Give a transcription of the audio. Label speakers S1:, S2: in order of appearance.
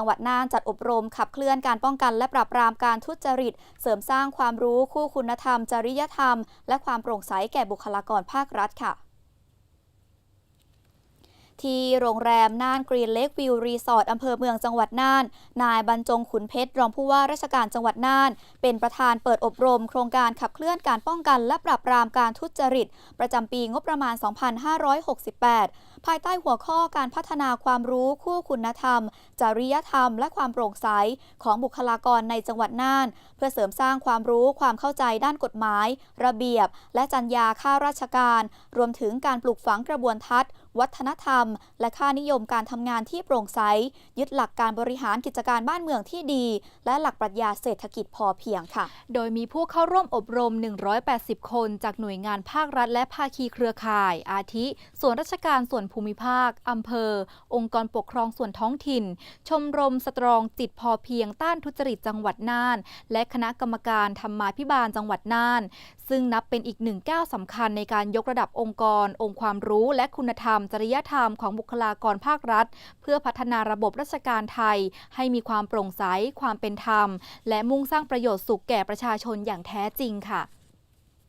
S1: จังหวัดน่านจัดอบรมขับเคลื่อนการป้องกันและปราบปรามการทุจริต เสริมสร้างความรู้คู่คุณธรรม จริยธรรม และความโปร่งใสแก่บุคลากรภาครัฐค่ะ ที่โรงแรมน่านกรีนเลกวิวรีสอร์ทอำเภอเมืองจังหวัดน่าน นายบรรจงขุนเพชรรองผู้ว่าราชการจังหวัดน่าน เป็นประธานเปิดอบรม โครงการขับเคลื่อนการป้องกันและปราบปรามการทุจริต ประจำปีงบประมาณ 2568 ภายใต้หัวข้อการพัฒนาความรู้คู่คุณธรรม จริยธรรม และความโปร่งใสของบุคลากรในจังหวัดน่าน เพื่อเสริมสร้างความรู้ความเข้าใจด้านกฎหมาย ระเบียบ และจรรยาข้าราชการ รวมถึงการปลูกฝังกระบวนทัศน์ วัฒนธรรม และค่านิยมการทำงานที่โปร่งใส ยึดหลักการบริหารกิจการบ้านเมืองที่ดี และหลักปรัชญาเศรษฐกิจพอเพียงค่ะ
S2: โดยมีผู้เข้าร่วมอบรม 180 คนจากหน่วยงานภาครัฐ และภาคีเครือข่าย อาทิ ส่วนราชการส่วนภูมิภาคอำเภอ องค์กรปกครองส่วนท้องถิ่น ชมรมสตรองจิตพอเพียงต้านทุจริตจังหวัดน่าน และคณะกรรมการธรรมาภิบาลจังหวัดน่าน ซึ่งนับเป็นอีกหนึ่งก้าวสำคัญในการยกระดับองค์กร องค์ความรู้และคุณธรรมจริยธรรมของบุคลากรภาครัฐ เพื่อพัฒนาระบบราชการไทย ให้มีความโปร่งใส ความเป็นธรรม และมุ่งสร้างประโยชน์สุขแก่ประชาชนอย่างแท้จริงค่ะ